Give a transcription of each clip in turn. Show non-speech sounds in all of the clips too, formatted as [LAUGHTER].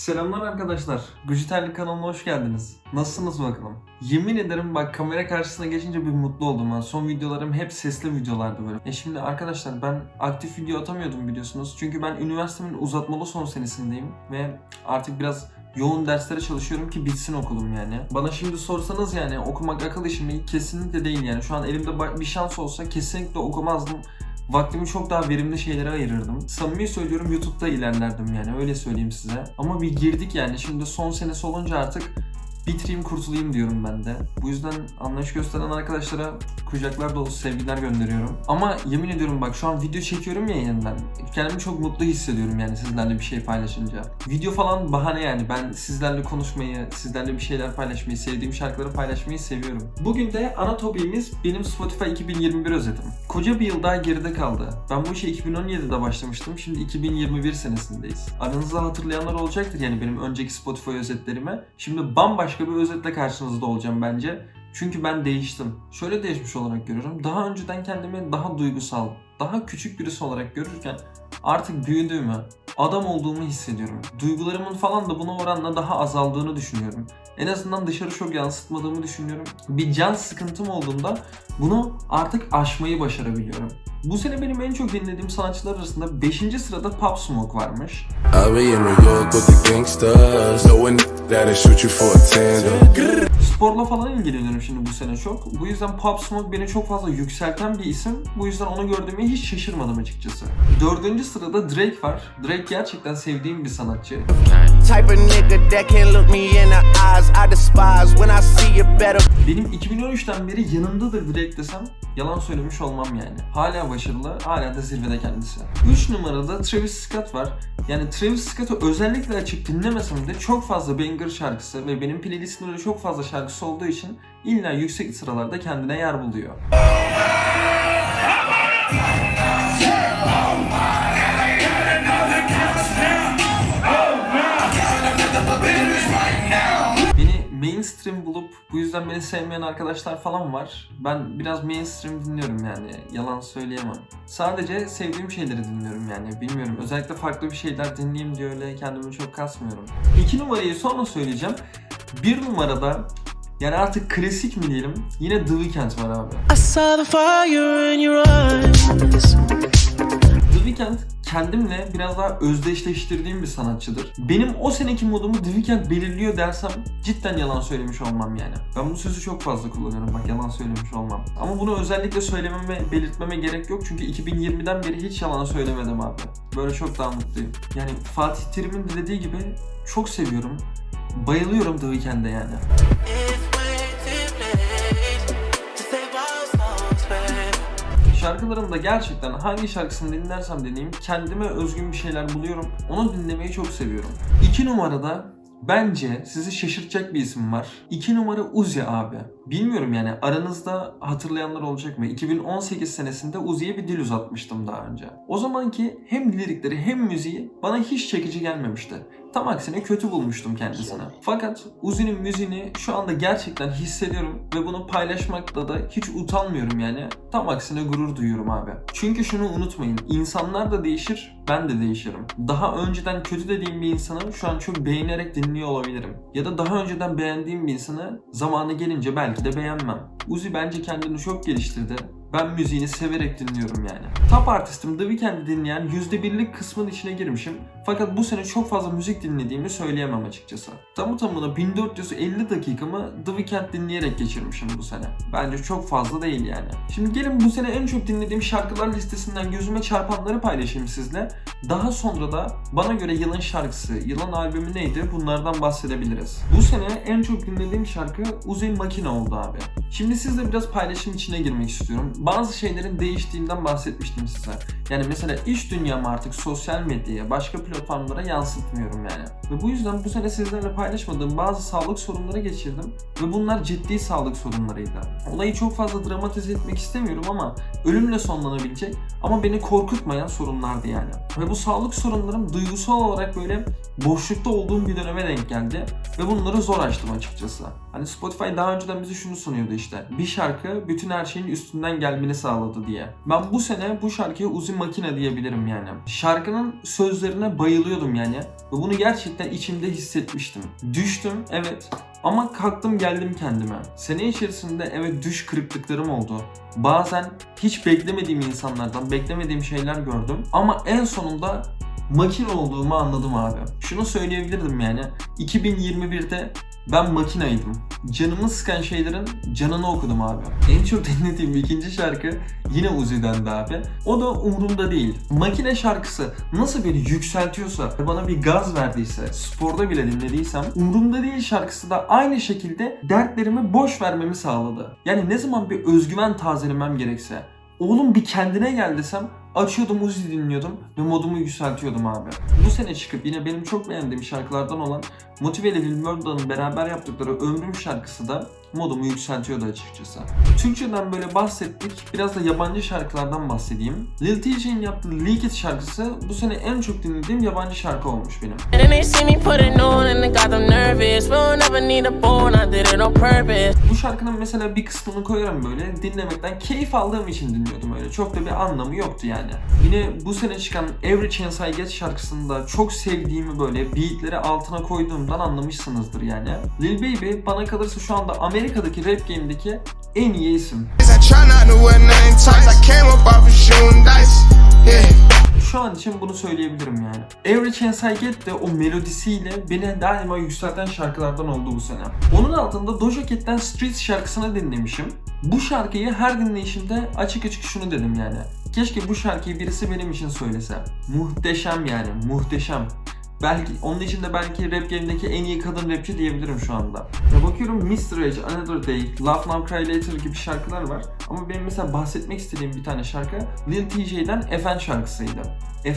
Selamlar arkadaşlar. Gujiterli kanalına hoş geldiniz. Nasılsınız bakalım? Yemin ederim bak kamera karşısına geçince bir mutlu oldum ha. Son videolarım hep sesli videolardı böyle. E şimdi arkadaşlar ben aktif video atamıyordum biliyorsunuz. Çünkü ben üniversitemin uzatmalı son senesindeyim ve artık biraz yoğun derslere çalışıyorum ki bitsin okulum yani. Bana şimdi sorsanız yani okumak akıl işi mi? Kesinlikle değil yani. Şu an elimde bir şans olsa kesinlikle okumazdım. Vaktimi çok daha verimli şeylere ayırırdım. Samimi söylüyorum YouTube'da ilerlerdim yani öyle söyleyeyim size. Ama bir girdik yani şimdi son senesi olunca artık bitireyim kurtulayım diyorum ben de. Bu yüzden anlayış gösteren arkadaşlara kucaklar dolusu sevgiler gönderiyorum. Ama yemin ediyorum bak şu an video çekiyorum ya yeniden. Kendimi çok mutlu hissediyorum yani sizlerle bir şey paylaşınca. Video falan bahane yani ben sizlerle konuşmayı, sizlerle bir şeyler paylaşmayı, sevdiğim şarkıları paylaşmayı seviyorum. Bugün de ana topimiz benim Spotify 2021 özetim. Koca bir yıl daha geride kaldı. Ben bu işe 2017'de başlamıştım. Şimdi 2021 senesindeyiz. Aranızda hatırlayanlar olacaktır yani benim önceki Spotify özetlerime. Şimdi bambaşka bir özetle karşınızda olacağım bence. Çünkü ben değiştim. Şöyle değişmiş olarak görüyorum. Daha önceden kendimi daha duygusal, daha küçük birisi olarak görürken artık büyüdüğümü, adam olduğumu hissediyorum. Duygularımın falan da buna oranla daha azaldığını düşünüyorum. En azından dışarı çok yansıtmadığımı düşünüyorum. Bir can sıkıntım olduğunda bunu artık aşmayı başarabiliyorum. Bu sene benim en çok dinlediğim sanatçılar arasında 5. sırada Pop Smoke varmış. Sporla falan ilgileniyorum şimdi bu sene çok. Bu yüzden Pop Smoke beni çok fazla yükselten bir isim. Bu yüzden onu gördüğüme hiç şaşırmadım açıkçası. Dördüncü sırada Drake var. Drake gerçekten sevdiğim bir sanatçı. Type of nigga that can look me in the eyes. I despise when I see you better. Benim 2013'ten beri yanındadır Drake desem yalan söylemiş olmam yani. Hala başarılı, hala da zirvede kendisi. 3 numarada Travis Scott var. Yani Travis Scott'ı özellikle açıp dinlemesem de çok fazla banger şarkısı ve benim playlistimde de çok fazla şarkısı olduğu için illa yüksek sıralarda kendine yer buluyor. Bu yüzden beni sevmeyen arkadaşlar falan var. Ben biraz mainstream dinliyorum yani. Yalan söyleyemem. Sadece sevdiğim şeyleri dinliyorum yani. Bilmiyorum. Özellikle farklı bir şeyler dinleyeyim diye öyle kendimi çok kasmıyorum. İki numarayı sonra söyleyeceğim. Bir numarada yani artık klasik mi diyelim? Yine The Weeknd var abi. I saw the fire in your eyes. The Weeknd kendimle biraz daha özdeşleştirdiğim bir sanatçıdır. Benim o seneki modumu The Weeknd belirliyor dersem cidden yalan söylemiş olmam yani. Ben bu sözü çok fazla kullanıyorum bak yalan söylemiş olmam. Ama bunu özellikle söylememe, belirtmeme gerek yok çünkü 2020'den beri hiç yalan söylemedim abi. Böyle çok daha mutluyum. Yani Fatih Terim'in de dediği gibi çok seviyorum. Bayılıyorum The Weeknd'e yani. Şarkılarımda gerçekten hangi şarkısını dinlersem dinleyeyim kendime özgün bir şeyler buluyorum. Onu dinlemeyi çok seviyorum. İki numarada bence sizi şaşırtacak bir isim var. İki numara Uzi abi. Bilmiyorum yani aranızda hatırlayanlar olacak mı? 2018 senesinde Uzi'ye bir dil uzatmıştım daha önce. O zamanki hem lirikleri hem müziği bana hiç çekici gelmemişti. Tam aksine kötü bulmuştum kendisini. Fakat Uzi'nin müziğini şu anda gerçekten hissediyorum ve bunu paylaşmakta da hiç utanmıyorum yani. Tam aksine gurur duyuyorum abi. Çünkü şunu unutmayın. insanlar da değişir, ben de değişirim. Daha önceden kötü dediğim bir insanı şu an çok beğenerek dinliyor olabilirim. Ya da daha önceden beğendiğim bir insanı zamanı gelince belki de beğenmem. Uzi bence kendini çok geliştirdi. Ben müziğini severek dinliyorum yani. Top artistim The Weeknd'i dinleyen %1'lik kısmın içine girmişim. Fakat bu sene çok fazla müzik dinlediğimi söyleyemem açıkçası. Tamı tamına 1450 dakikamı The Weeknd dinleyerek geçirmişim bu sene. Bence çok fazla değil yani. Şimdi gelin bu sene en çok dinlediğim şarkılar listesinden gözüme çarpanları paylaşayım sizle. Daha sonra da bana göre yılın şarkısı, yılın albümü neydi bunlardan bahsedebiliriz. Bu sene en çok dinlediğim şarkı Uzay Makine oldu abi. Şimdi sizle biraz paylaşım içine girmek istiyorum. Bazı şeylerin değiştiğinden bahsetmiştim size. Yani mesela iş dünyamı artık sosyal medyaya, başka platformlara yansıtmıyorum yani. Ve bu yüzden bu sene sizlerle paylaşmadığım bazı sağlık sorunları geçirdim. Ve bunlar ciddi sağlık sorunlarıydı. Olayı çok fazla dramatize etmek istemiyorum ama ölümle sonlanabilecek ama beni korkutmayan sorunlardı yani. Ve bu sağlık sorunlarım duygusal olarak böyle boşlukta olduğum bir döneme denk geldi. Ve bunları zor açtım açıkçası. Hani Spotify daha önceden bize şunu sunuyordu işte. Bir şarkı bütün her şeyin üstünden gelmeni sağladı diye. Ben bu sene bu şarkıya Uzi Makine diyebilirim yani. Şarkının sözlerine bayılıyordum yani. Ve bunu gerçekten içimde hissetmiştim. Düştüm evet ama kalktım geldim kendime. Sene içerisinde evet düş kırıklıklarım oldu. Bazen hiç beklemediğim insanlardan beklemediğim şeyler gördüm. Ama en sonunda makine olduğumu anladım abi. Şunu söyleyebilirdim yani. 2021'de ben makinaydım. Canımı sıkan şeylerin canını okudum abi. En çok [LAUGHS] dinlediğim ikinci şarkı yine Uzi'dendi abi. O da umurumda değil. Makine şarkısı nasıl beni yükseltiyorsa, bana bir gaz verdiyse, sporda bile dinlediysem umurumda değil şarkısı da aynı şekilde dertlerimi boş vermemi sağladı. Yani ne zaman bir özgüven tazelemem gerekse, oğlum bir kendine gel desem açıyordum Uzi dinliyordum ve modumu yükseltiyordum abi. Bu sene çıkıp yine benim çok beğendiğim şarkılardan olan Motive ile Lil Murda'nın beraber yaptıkları Ömrüm şarkısı da modumu yükseltiyordu açıkçası. Türkçeden böyle bahsettik. Biraz da yabancı şarkılardan bahsedeyim. Lil TJ'in yaptığı Leak It şarkısı bu sene en çok dinlediğim yabancı şarkı olmuş benim. Bu şarkının mesela bir kısmını koyarım böyle dinlemekten keyif aldığım için dinliyordum öyle. Çok da bir anlamı yoktu yani. Yine bu sene çıkan Every Chance I Get şarkısını da çok sevdiğimi böyle beatleri altına koyduğumdan anlamışsınızdır yani. Lil Baby bana kalırsa şu anda Amerika'daki rap game'deki en iyi isim. Şu an için bunu söyleyebilirim yani. Every Chance I Get de o melodisiyle beni daima yükselten şarkılardan oldu bu sene. Onun altında Doja Cat'ten Streets şarkısını dinlemişim. Bu şarkıyı her dinleyişimde açık açık şunu dedim yani. Keşke bu şarkıyı birisi benim için söylese. Muhteşem yani, muhteşem. Belki onun için de belki rap game'deki en iyi kadın rapçi diyebilirim şu anda. Ya bakıyorum Mr. Age, Another Day, Love Now Cry Later gibi şarkılar var. Ama benim mesela bahsetmek istediğim bir tane şarkı Lil TJ'den FN şarkısıydı.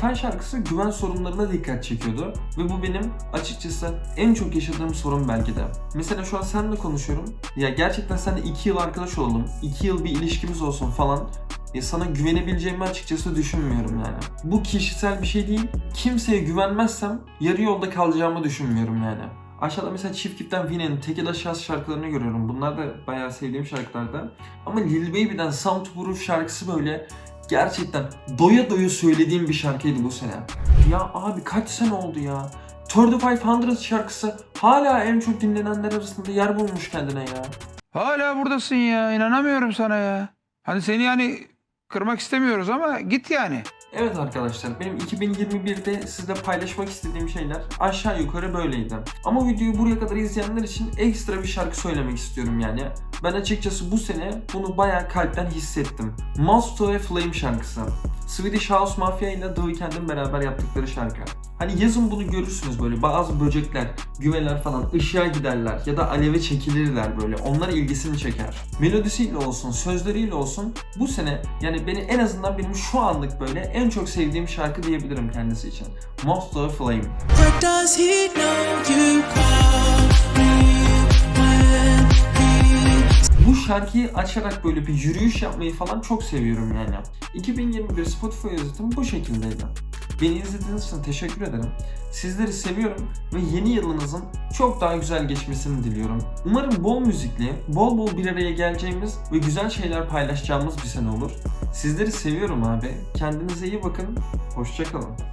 FN şarkısı güven sorunlarına dikkat çekiyordu ve bu benim açıkçası en çok yaşadığım sorun belki de. Mesela şu an seninle konuşuyorum. Ya gerçekten seninle 2 yıl arkadaş olalım, 2 yıl bir ilişkimiz olsun falan. Ya sana güvenebileceğimi açıkçası düşünmüyorum yani. Bu kişisel bir şey değil. Kimseye güvenmezsem yarı yolda kalacağımı düşünmüyorum yani. Aşağıda mesela Chief Keef'ten Vin'in Tekila Şahs şarkılarını görüyorum. Bunlar da bayağı sevdiğim şarkılardan. Ama Lil Baby'den Sound şarkısı böyle gerçekten doya doya söylediğim bir şarkıydı bu sene. Ya abi kaç sene oldu ya? 3500 şarkısı hala en çok dinlenenler arasında yer bulmuş kendine ya. Hala buradasın ya. inanamıyorum sana ya. Hani seni yani kırmak istemiyoruz ama git yani. Evet arkadaşlar benim 2021'de sizle paylaşmak istediğim şeyler aşağı yukarı böyleydi. Ama videoyu buraya kadar izleyenler için ekstra bir şarkı söylemek istiyorum yani. Ben açıkçası bu sene bunu bayağı kalpten hissettim. Mosto ve Flame şarkısı. Swedish House Mafia ile The Weeknd'in beraber yaptıkları şarkı. Hani yazın bunu görürsünüz böyle bazı böcekler, güveler falan ışığa giderler ya da aleve çekilirler böyle. Onlar ilgisini çeker. Melodisiyle olsun, sözleriyle olsun bu sene yani beni en azından benim şu anlık böyle en çok sevdiğim şarkı diyebilirim kendisi için. Of Flame. Or does he know you call Bu şarkıyı açarak böyle bir yürüyüş yapmayı falan çok seviyorum yani. 2021 Spotify özetim bu şekildeydi. Beni izlediğiniz için teşekkür ederim. Sizleri seviyorum ve yeni yılınızın çok daha güzel geçmesini diliyorum. Umarım bol müzikli, bol bol bir araya geleceğimiz ve güzel şeyler paylaşacağımız bir sene olur. Sizleri seviyorum abi. Kendinize iyi bakın. Hoşçakalın.